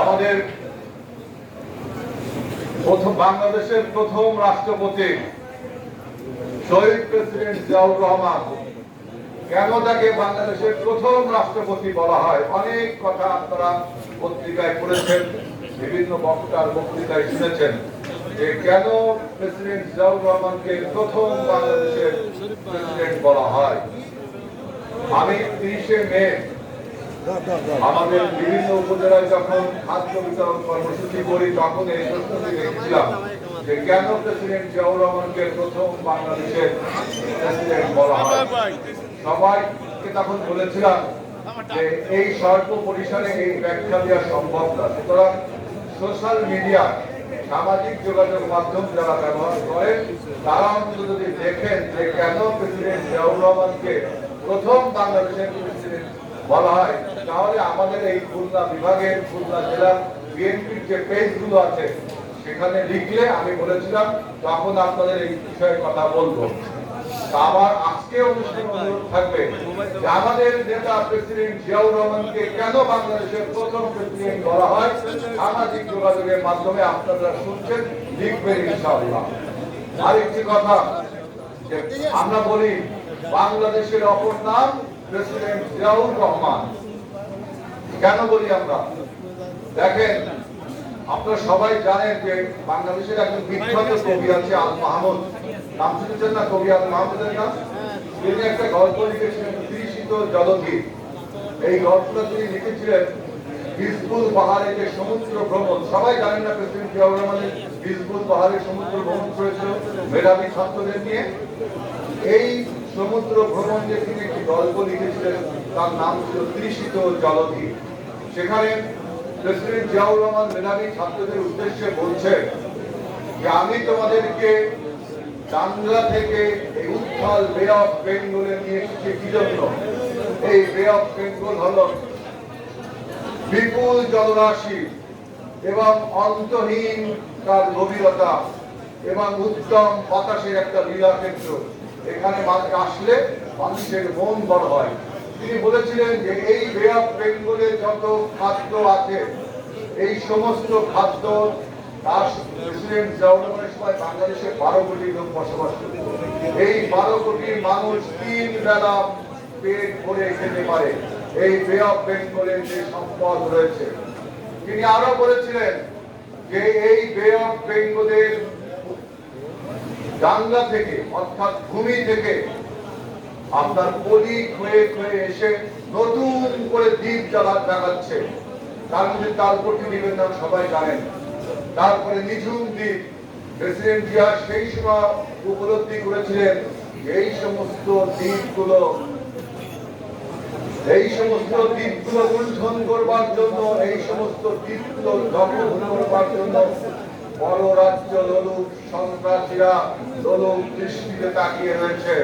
আমাদের প্রথম বাংলাদেশের প্রথম রাষ্ট্রপতি শহীদ প্রেসিডেন্ট জিয়াউর রহমান। কেন তাকে বাংলাদেশের প্রথম রাষ্ট্রপতি বলা হয়? অনেক কথা আপনারা পত্রিকায় পড়েছেন, বিভিন্ন বক্তার বক্তৃতায় শুনেছেন যে কেন প্রেসিডেন্ট জিয়াউর রহমানকে প্রথম বাংলাদেশের প্রেসিডেন্ট বলা হয়। আমি তিরিশে মে আমাদের বিভিন্ন উপজেলায় যখন খাদ্য বিতরণ কর্মসূচি করি, তখন এই প্রশ্নটি রেখেছিলাম যে কেন প্রেসিডেন্ট জিয়াউর রহমানকে প্রথম বাংলাদেশের প্রেসিডেন্ট বলা হয়? সবাইকে তখন বলেছিলাম যে এই স্বল্প পরিসরে এই ব্যাখ্যা দেওয়া সম্ভব না। সুতরাং সোশ্যাল মিডিয়া, সামাজিক যোগাযোগ মাধ্যম যারা ব্যবহার করেন, তারা অন্তত যদি দেখেন যে কেন প্রেসিডেন্ট জিয়াউর রহমানকে প্রথম বাংলাদেশের প্রেসিডেন্ট বলা হয় তাহলে আমাদের এই খুলনা বিভাগের খুলনা জেলার বিএনপির যে পেজগুলো আছে, সেখানে লিখলে আমি বলেছিলাম, তখন আপনাদের এই বিষয়ে কথা বলব। আজকে অনুষ্ঠান থাকবে আমাদের নেতা প্রেসিডেন্ট জিয়াউর রহমানকে কেন বাংলাদেশের প্রথম প্রেসিডেন্ট হয়? সামাজিক যোগাযোগের মাধ্যমে আপনারা শুনছেন, লিখবেন ইনশাআল্লাহ। কথা আমরা বলি, বাংলাদেশের অপর নাম প্রেসিডেন্ট জিয়াউর রহমান। কেন বলি আমরা? দেখেন, আপনারা সবাই জানেন যে বাংলাদেশের একজন বিখ্যাত কবি আছে আল মাহমুদ। নাম শুনেছেন না কবি আল মাহমুদের নাম? তিনি একটা গল্প লিখেছিলেন তৃষিত জলধি। এই গল্পটা তিনি লিখেছিলেন, হিজবুল পাহাড়ে যে সমুদ্র ভ্রমণ। সবাই জানেন না প্রেসিডেন্ট জিয়াউর রহমানের হিজবুল পাহাড়ে সমুদ্র ভ্রমণ করেছিল মেধাবী ছাত্রদের নিয়ে। এই সমুদ্র ভ্রমণ যে তিনি একটি গল্প লিখেছিলেন, তার নাম ছিল তৃষিত জলধি। সেখানে প্রেসিডেন্ট জিয়াউর রহমান মেধাবী ছাত্রদের উদ্দেশ্যে বলছেন যে আমি তোমাদেরকে চাংলা থেকে এই উত্থাল বে অফ বেঙ্গলে নিয়ে এসেছি। কি জন্য? এই বে অফ বেঙ্গল হলো বিপুল জলরাশি এবং অন্তহীন তার গভীরতা এবং উত্তম বাতাসের একটা লীলা ক্ষেত্র এখানে আসলে মানুষের মন বড় হয়। তিনি বলেছিলেন যে এই বে অফ বেঙ্গলে যত খাদ্য আছে, এই সমস্ত খাদ্য তার প্রেসিডেন্ট সময় বাংলাদেশে বারো কোটি লোক বসবাস এই বারো কোটি মানুষ তিন বেলা পেট ভরে খেতে পারে। এই বে অফ বেঙ্গলের যে সম্পদ রয়েছে। তিনি আরও বলেছিলেন যে এই বে অফ বেঙ্গলের ডাঙ্গা থেকে, অর্থাৎ ভূমি থেকে আপনার পলি ক্ষয়ে ক্ষয়ে এসে নতুন করে দ্বীপ জ্বালা দেখাচ্ছে তার মধ্যে তালপট্টি দ্বীপের নাম সবাই জানেন। তারপরে নিঝুম দ্বীপ। প্রেসিডেন্ট জিয়া সেই সময় উপলব্ধি করেছিলেন, এই সমস্ত দ্বীপগুলো, এই সমস্ত দ্বীপগুলো লুণ্ঠন করবার জন্য, এই সমস্ত দ্বীপগুলো দখল করবার জন্য বড় রাজ্য লোলুপ সন্ত্রাসীরা লোলুপ দৃষ্টিতে তাকিয়ে রয়েছে।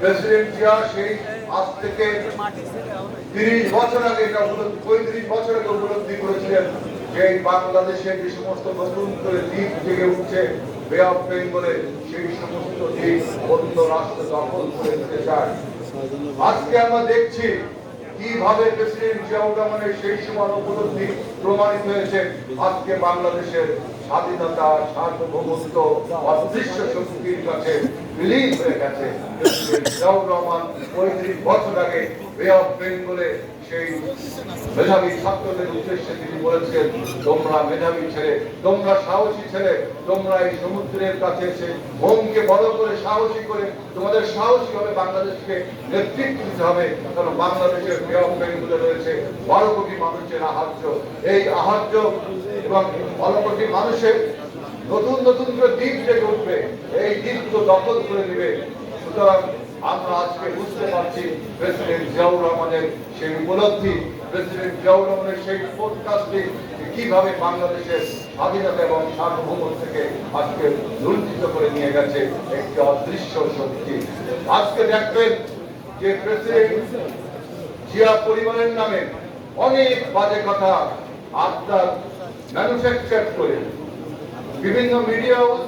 প্রেসিডেন্ট জিয়া সেই আজ থেকে তিরিশ বছর আগে পঁয়ত্রিশ বছর আগে উপলব্ধি করেছিলেন যে যে সমস্ত নতুন করে দ্বীপ জেগে উঠছে বে অফ বেঙ্গলে সেই সমস্ত দ্বীপ অন্য রাষ্ট্র দখল করে নিতে চায়। আজকে আমরা দেখছি কীভাবে প্রেসিডেন্ট জিয়াউর রহমানের সেই সময় উপলব্ধি প্রমাণিত হয়েছে আজকে বাংলাদেশের স্বাধীনতা, সার্বভৌমত্ব, অদৃশ্য শক্তির কাছে বিলীন হয়ে গেছে। জিয়াউর রহমান পঁয়ত্রিশ বছর আগে বে অফ বেঙ্গলে সেই মেধাবী ছাত্রদের উদ্দেশ্যে তিনি বলেছেন, তোমরা মেধাবী ছেলে, তোমরা সাহসী ছেলে, তোমরা এই সমুদ্রের কাছে এসে মনকে বড় করে সাহসী করে তোমাদের সাহসী হবে বাংলাদেশকে নেতৃত্ব দিতে হবে। কারণ বাংলাদেশের বে অফ বেঙ্গলে রয়েছে বারো কোটি মানুষের আহার্য। এই আহার্য এবং কোটি মানুষের নতুন নতুন করে দ্বীপ জেগে উঠবে। এই দ্বীপগুলো দখল করে নেবে। সুতরাং আমরা আজকে বুঝতে পারছি প্রেসিডেন্ট জিয়াউর রহমানের সেই উপলব্ধি। প্রেসিডেন্ট জিয়াউর রহমানের সেই পডকাস্টে কীভাবে বাংলাদেশের স্বাধীনতা এবং সার্বভৌমত্ব থেকে আজকে লুণ্ঠিত করে নিয়ে গেছে একটি অদৃশ্য শক্তি। আজকে দেখবেন যে প্রেসিডেন্ট জিয়া পরিবারের নামে অনেক বাজে কথা আপনার ম্যানুফ্যাকচার করে। বিভিন্ন মিডিয়া হাউস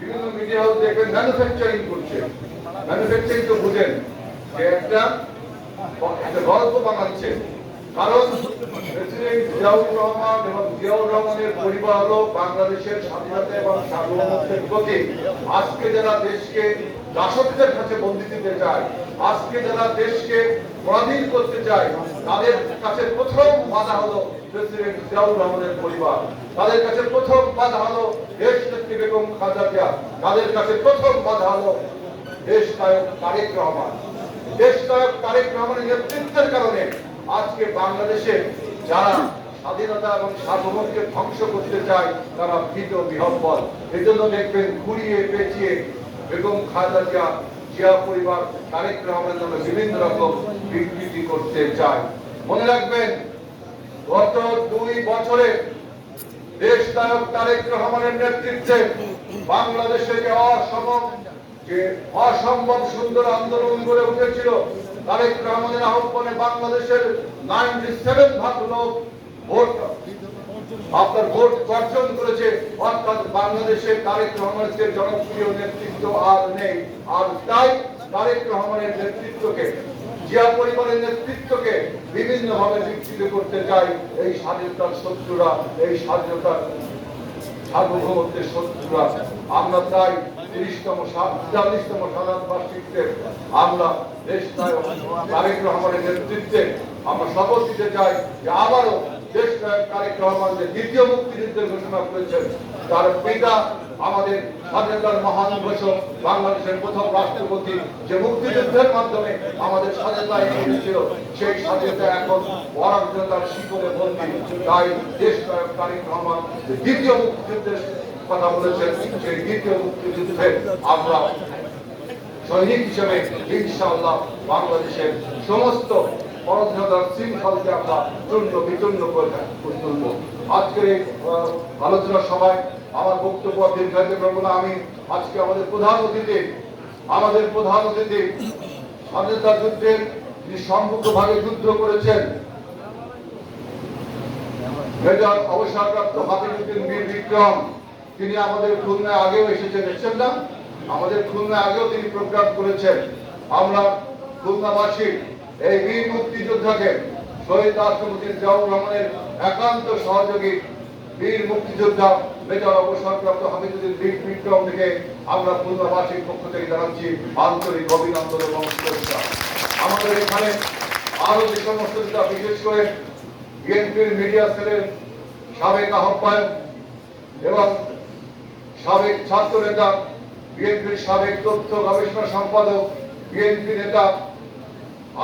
বিভিন্ন মিডিয়া হাউস দেখবেন ম্যানুফ্যাকচারিং করছে। ম্যানুফ্যাকচারিং তো বুঝেন যে একটা একটা গল্প বানাচ্ছে। কারণ প্রেসিডেন্ট জিয়াউর রহমান এবং জিয়াউর রহমানের পরিবার হলো বাংলাদেশের স্বাধীনতা এবং সার্বভৌমত্বের আজকে যারা দেশকে দাসত্বের কাছে বন্দি দিতে চায়, আজকে যারা দেশকে পরাধীন করতে চায়, তাদের কাছে প্রথম বাধা হলো নেতৃত্বের কারণে আজকে বাংলাদেশে যারা স্বাধীনতা এবং সার্বভৌমকে ধ্বংস করতে চায়, তারা ভীত বিহব্বল এই জন্য দেখবেন ঘুরিয়ে পেঁচিয়ে বেগম খাজা জিয়া জিয়া পরিবার তারেক রহমানের জন্য বিভিন্ন রকম বিকৃতি করতে চায়। মনে রাখবেন গত দুই বছরে দেশ নায়ক তারেক রহমানের নেতৃত্বে বাংলাদেশে যে অসম যে অসম্ভব সুন্দর আন্দোলন গড়ে উঠেছিল, তারেক রহমানের আহ্বানে বাংলাদেশের নাইনটি সেভেন ভাগ লোক ভোট আপনার ভোট অর্জন করেছে। অর্থাৎ বাংলাদেশে তারেক রহমানের জনপ্রিয় নেতৃত্ব আর নেই। আর তাই তারেক রহমানের নেতৃত্বকে, জিয়া পরিবারের নেতৃত্বকে বিভিন্ন ভাবে বিকশিত করতে চাই এই স্বাধীনতার শত্রুরা, এই স্বাধীনতার সার্বভৌমত্বের শত্রুরা। আমরা তাই তিরিশতম চল্লিশতম সাধারণ বার্ষিকতে আমরা দেশ তারেক রহমানের নেতৃত্বে আমরা শপথ দিতে চাই যে আবারও দেশ তারেক রহমান যে দ্বিতীয় মুক্তিযুদ্ধের ঘোষণা করেছেন, তার পিতা আমাদের স্বাধীনতার মহান ঘোষক বাংলাদেশের প্রথম রাষ্ট্রপতি যে মুক্তিযুদ্ধের মাধ্যমে আমাদের স্বাধীনতা এনে সেই স্বাধীনতা এখন পরাধীনতার শিকলে বন্দী। তাই দেশ তারেক রহমান দ্বিতীয় মুক্তিযুদ্ধের কথা বলেছেন, সেই দ্বিতীয় মুক্তিযুদ্ধে আমরা সৈনিক হিসেবে ইনশাআল্লাহ বাংলাদেশের সমস্ত পরাধীনতার শৃঙ্খলকে আমরা চূর্ণ বিচূর্ণ করে তুলব। আজকের এই আলোচনা সভায় আমার বক্তব্য দীর্ঘায়িত করব না। আমি আজকে আমাদের প্রধান অতিথি, আমাদের প্রধান অতিথি স্বাধীনতা যুদ্ধের যিনি সম্মুখভাবে যুদ্ধ করেছেন। মেজর অবসরপ্রাপ্ত হাফিজুদ্দিন বীর বিক্রম, তিনি আমাদের খুলনায় আগেও এসেছেন, দেখছেন না? আমাদের খুলনায় আগেও তিনি প্রোগ্রাম করেছেন। আমরা খুলনাবাসী এই বীর মুক্তিযোদ্ধাকে শহীদ রাষ্ট্রপতি জিয়াউর রহমানের একান্ত সহযোগী বীর মুক্তিযোদ্ধা মেজর অবসরপ্রাপ্ত হাফিজুদ্দিন বীর বিক্রম থেকে আমরা খুলনাবাসীর পক্ষ থেকে জানাচ্ছি আন্তরিক অভিনন্দন এবং শুভেচ্ছা। আমাদের এখানে আরও যে সমস্ত বিশেষ করে বিএনপির মিডিয়া সেলের সাবেক আহ্বায়ক এবং সাবেক ছাত্র নেতা, বিএনপির সাবেক তথ্য গবেষণা সম্পাদক, বিএনপি নেতা,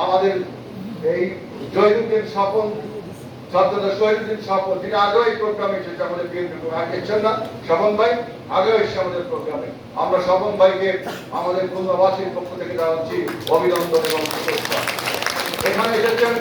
আমাদের এই জয়নুদ্দিন স্বপন প্রোগ্রামে আমাদের না ভাই আগেও এসেছে আমাদের প্রোগ্রামে আমরা আমাদের পক্ষ থেকে জানাচ্ছি অভিনন্দন এবং এখানে এসেছেন